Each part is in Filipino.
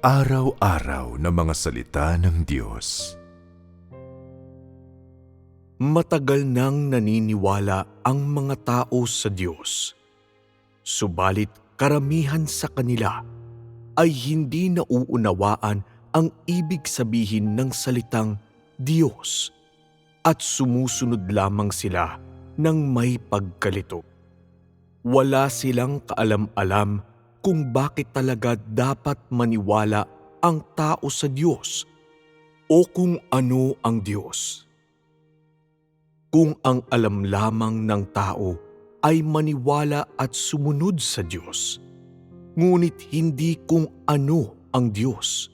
Araw-araw na mga salita ng Diyos. Matagal nang naniniwala ang mga tao sa Diyos. Subalit karamihan sa kanila ay hindi nauunawaan ang ibig sabihin ng salitang Diyos at sumusunod lamang sila ng may pagkalito. Wala silang kaalam-alam kung bakit talaga dapat maniwala ang tao sa Diyos o kung ano ang Diyos. Kung ang alam lamang ng tao ay maniwala at sumunod sa Diyos, ngunit hindi kung ano ang Diyos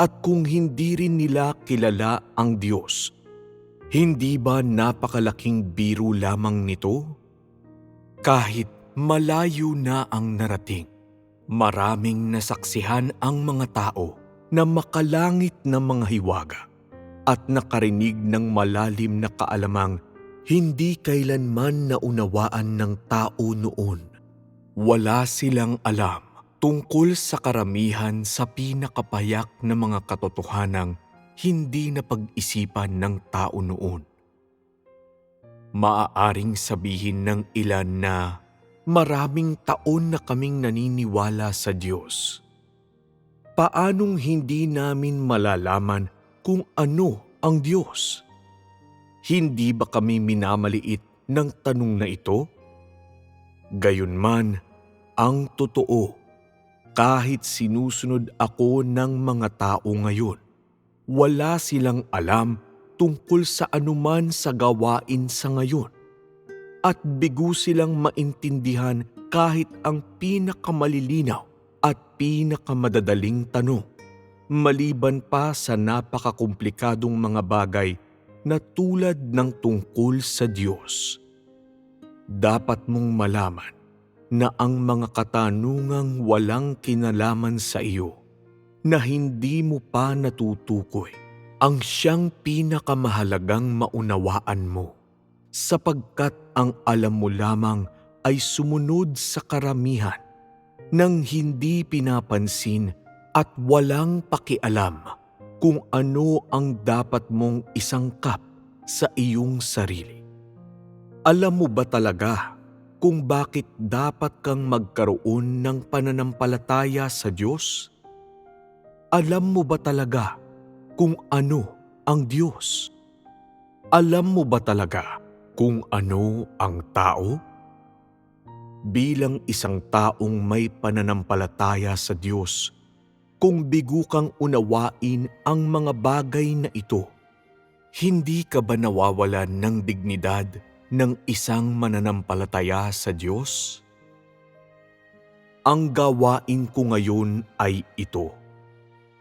at kung hindi rin nila kilala ang Diyos, hindi ba napakalaking biro lamang nito? Kahit malayo na ang narating, maraming nasaksihan ang mga tao na makalangit na mga hiwaga at nakarinig ng malalim na kaalamang hindi kailanman naunawaan ng tao noon. Wala silang alam tungkol sa karamihan sa pinakapayak na mga katotohanang hindi na pag-isipan ng tao noon. Maaaring sabihin ng ilan na maraming taon na kaming naniniwala sa Diyos. Paanong hindi namin malalaman kung ano ang Diyos? Hindi ba kami minamaliit ng tanong na ito? Gayunman, ang totoo, kahit sinusunod ako ng mga tao ngayon, wala silang alam tungkol sa anuman sa gawain sa ngayon at bigo silang maintindihan kahit ang pinakamalilinaw at pinakamadadaling tanong, maliban pa sa napakakomplikadong mga bagay na tulad ng tungkol sa Diyos. Dapat mong malaman na ang mga katanungang walang kinalaman sa iyo na hindi mo pa natutukoy ang siyang pinakamahalagang maunawaan mo sapagkat ang alam mo lamang ay sumunod sa karamihan nang hindi pinapansin at walang pakialam kung ano ang dapat mong isangkap sa iyong sarili. Alam mo ba talaga kung bakit dapat kang magkaroon ng pananampalataya sa Diyos? Alam mo ba talaga kung ano ang Diyos? Alam mo ba talaga kung ano ang tao? Bilang isang taong may pananampalataya sa Diyos, kung bigo kang unawain ang mga bagay na ito, hindi ka ba nawawalan ng dignidad ng isang mananampalataya sa Diyos? Ang gawain ko ngayon ay ito,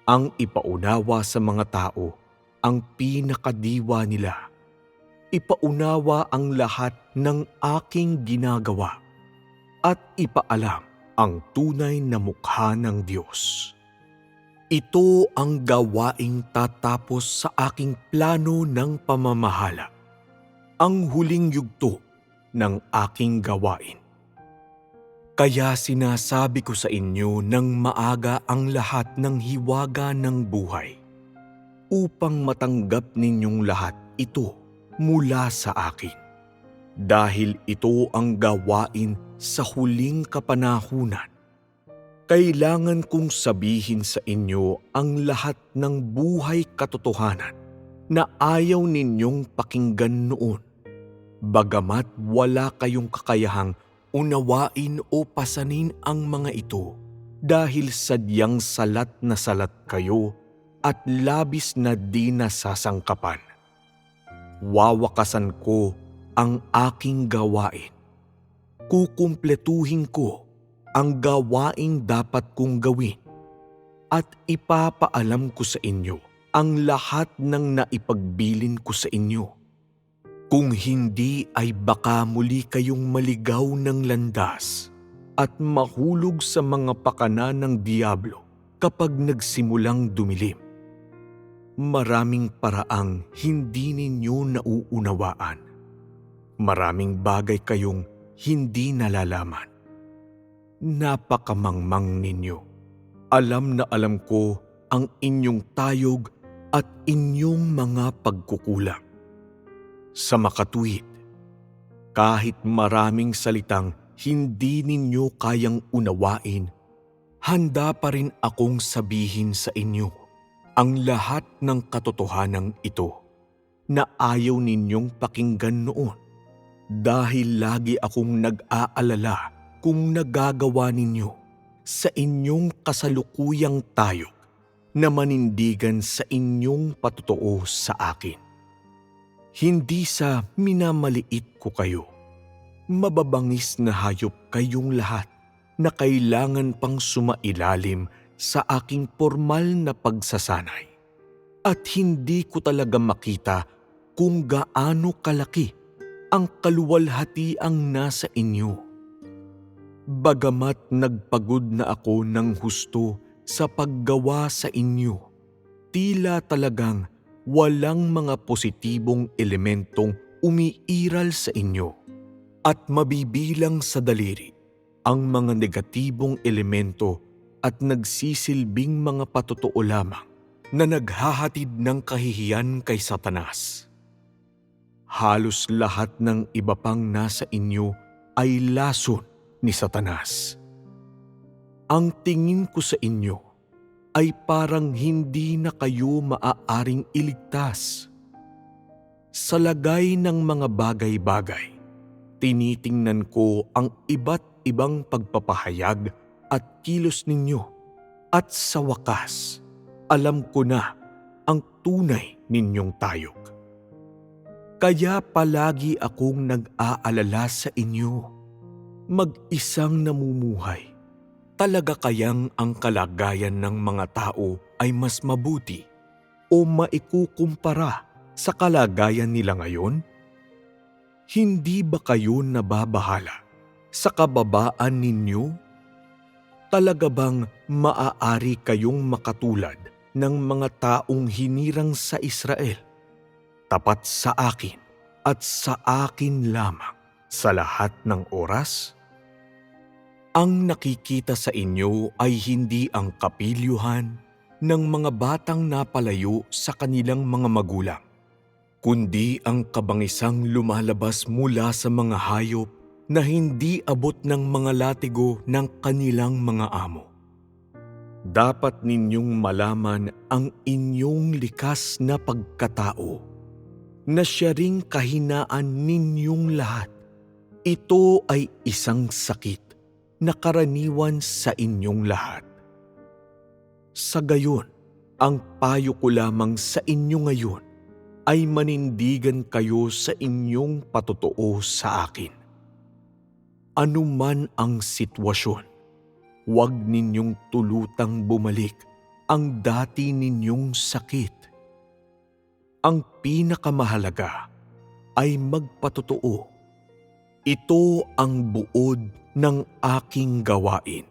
ang ipaunawa sa mga tao ang pinakadiwa nila. Ipaunawa ang lahat ng aking ginagawa at ipaalam ang tunay na mukha ng Diyos. Ito ang gawaing tatapos sa aking plano ng pamamahala ang huling yugto ng aking gawain. Kaya sinasabi ko sa inyo ng maaga ang lahat ng hiwaga ng buhay upang matanggap ninyong lahat ito mula sa akin. Dahil ito ang gawain sa huling kapanahunan. Kailangan kong sabihin sa inyo ang lahat ng buhay katotohanan na ayaw ninyong pakinggan noon. Bagamat wala kayong kakayahang unawain o pasanin ang mga ito dahil sadyang salat na salat kayo at labis na di nasasangkapan. Wawakasan ko ang aking gawain. Kukumpletuhin ko ang gawaing dapat kong gawin at ipapaalam ko sa inyo ang lahat ng naipagbilin ko sa inyo. Kung hindi ay baka muli kayong maligaw ng landas at mahulog sa mga pakana ng Diablo kapag nagsimulang dumilim. Maraming paraang hindi ninyo nauunawaan. Maraming bagay kayong hindi nalalaman. Napakamangmang ninyo Alam na alam ko ang inyong tayog at inyong mga pagkukulang. Sa makatuwid, kahit maraming salitang hindi ninyo kayang unawain, handa pa rin akong sabihin sa inyo ang lahat ng katotohanan ito na ayaw ninyong pakinggan noon dahil lagi akong nag-aalala kung nagagawa ninyo sa inyong kasalukuyang tayog na manindigan sa inyong patutuo sa akin. Hindi sa minamaliit ko kayo. Mababangis na hayop kayong lahat na kailangan pang sumailalim sa aking formal na pagsasanay. At hindi ko talaga makita kung gaano kalaki ang kaluwalhatiang nasa inyo. Bagamat nagpagod na ako ng husto sa paggawa sa inyo, tila talagang walang mga positibong elementong umiiral sa inyo at mabibilang sa daliri ang mga negatibong elemento at nagsisilbing mga patotoo lamang na naghahatid ng kahihiyan kay Satanas. Halos lahat ng iba pang nasa inyo ay lason ni Satanas. Ang tingin ko sa inyo ay parang hindi na kayo maaaring iligtas. Sa lagay ng mga bagay-bagay, tinitingnan ko ang iba't ibang pagpapahayag at kilos ninyo at sa wakas, alam ko na ang tunay ninyong tayog. Kaya palagi akong nag-aalala sa inyo, mag-isang namumuhay Talaga kayang ang kalagayan ng mga tao ay mas mabuti o maikukumpara sa kalagayan nila ngayon? Hindi ba kayo nababahala sa kababaan ninyo? Talaga bang maaari kayong makatulad ng mga taong hinirang sa Israel? Tapat sa akin at sa akin lamang sa lahat ng oras? Ang nakikita sa inyo ay hindi ang kapilyuhan ng mga batang napalayo sa kanilang mga magulang, kundi ang kabangisang lumalabas mula sa mga hayop na hindi abot ng mga latigo ng kanilang mga amo. Dapat ninyong malaman ang inyong likas na pagkatao, na siya ring kahinaan ninyong lahat. Ito ay isang sakit na karaniwan sa inyong lahat. Sa gayon, ang payo ko lamang sa inyo ngayon ay manindigan kayo sa inyong patotoo sa akin. Ano man ang sitwasyon, huwag ninyong tulutang bumalik ang dati ninyong sakit. Ang pinakamahalaga ay magpatotoo. Ito ang buod ng aking gawain.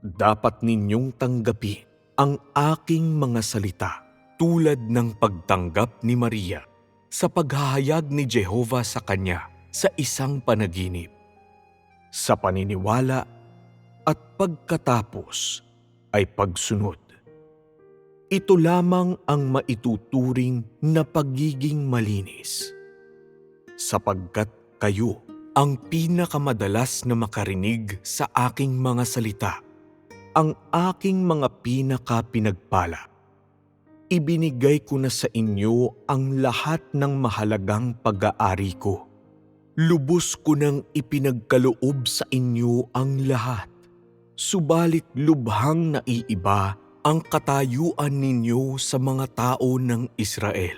Dapat ninyong tanggapin ang aking mga salita tulad ng pagtanggap ni Maria sa paghahayag ni Jehova sa kanya sa isang panaginip. Sa paniniwala at pagkatapos ay pagsunod. Ito lamang ang maituturing na pagiging malinis. Sapagkat kayo ang pinakamadalas na makarinig sa aking mga salita, ang aking mga pinaka-pinagpala. Ibinigay ko na sa inyo ang lahat ng mahalagang pag-aari ko. Lubos ko nang ipinagkaloob sa inyo ang lahat. Subalit lubhang naiiba ang katayuan ninyo sa mga tao ng Israel.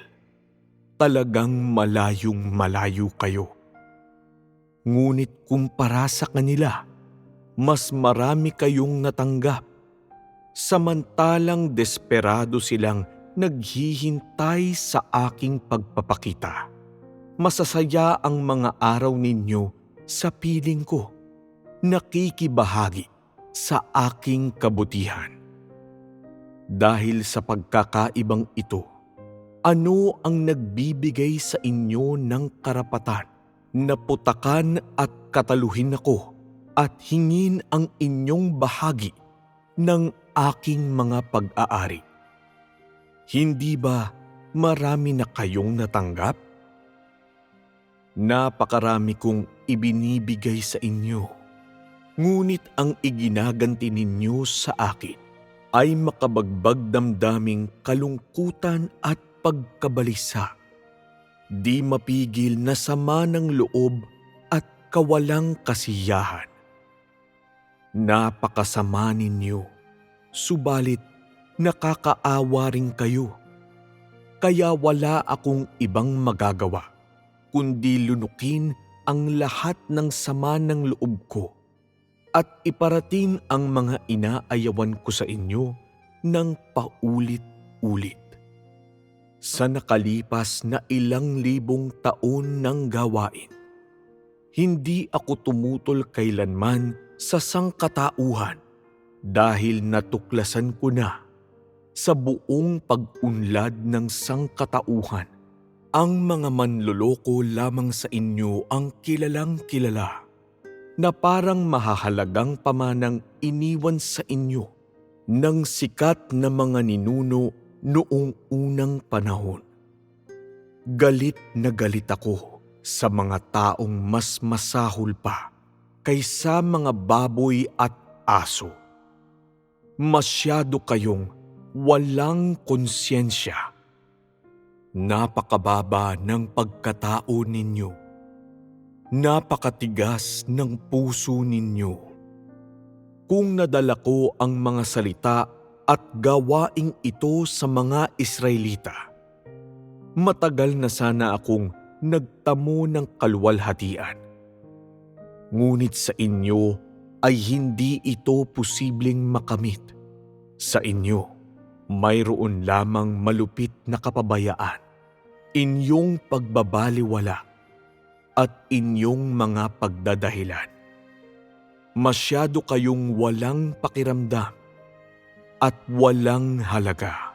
Talagang malayong malayo kayo Ngunit kumpara sa kanila, mas marami kayong natanggap. Samantalang desperado silang naghihintay sa aking pagpapakita. Masasaya ang mga araw ninyo sa piling ko. Nakikibahagi sa aking kabutihan. Dahil sa pagkakaibang ito, ano ang nagbibigay sa inyo ng karapatan naputakan at kataluhin ako at hingin ang inyong bahagi ng aking mga pag-aari. Hindi ba marami na kayong natanggap? Napakarami kong ibinibigay sa inyo. Ngunit ang iginaganti ninyo sa akin ay makabagbag damdaming kalungkutan at pagkabalisa. Di mapigil na sama ng loob at kawalang kasiyahan. Napakasama ninyo, subalit nakakaawa rin kayo. Kaya wala akong ibang magagawa kundi lunukin ang lahat ng sama ng loob ko at iparating ang mga inaayawan ko sa inyo ng paulit-ulit. Sa nakalipas na ilang libong taon ng gawain, hindi ako tumutol kailanman sa sangkatauhan dahil natuklasan ko na sa buong pag-unlad ng sangkatauhan ang mga manloloko lamang sa inyo ang kilalang kilala na parang mahahalagang pamanang iniwan sa inyo ng sikat na mga ninuno noong unang panahon. Galit na galit ako sa mga taong mas masahol pa kaysa mga baboy at aso. Masyado kayong walang konsyensya Napakababa ng pagkatao ninyo. Napakatigas ng puso ninyo. Kung nadala ko ang mga salita at gawaing ito sa mga Israelita, matagal na sana akong nagtamo ng kalwalhatian. Ngunit sa inyo ay hindi ito posibleng makamit. Sa inyo, mayroon lamang malupit na kapabayaan, inyong pagbabaliwala at inyong mga pagdadahilan. Masyado kayong walang pakiramdam at walang halaga.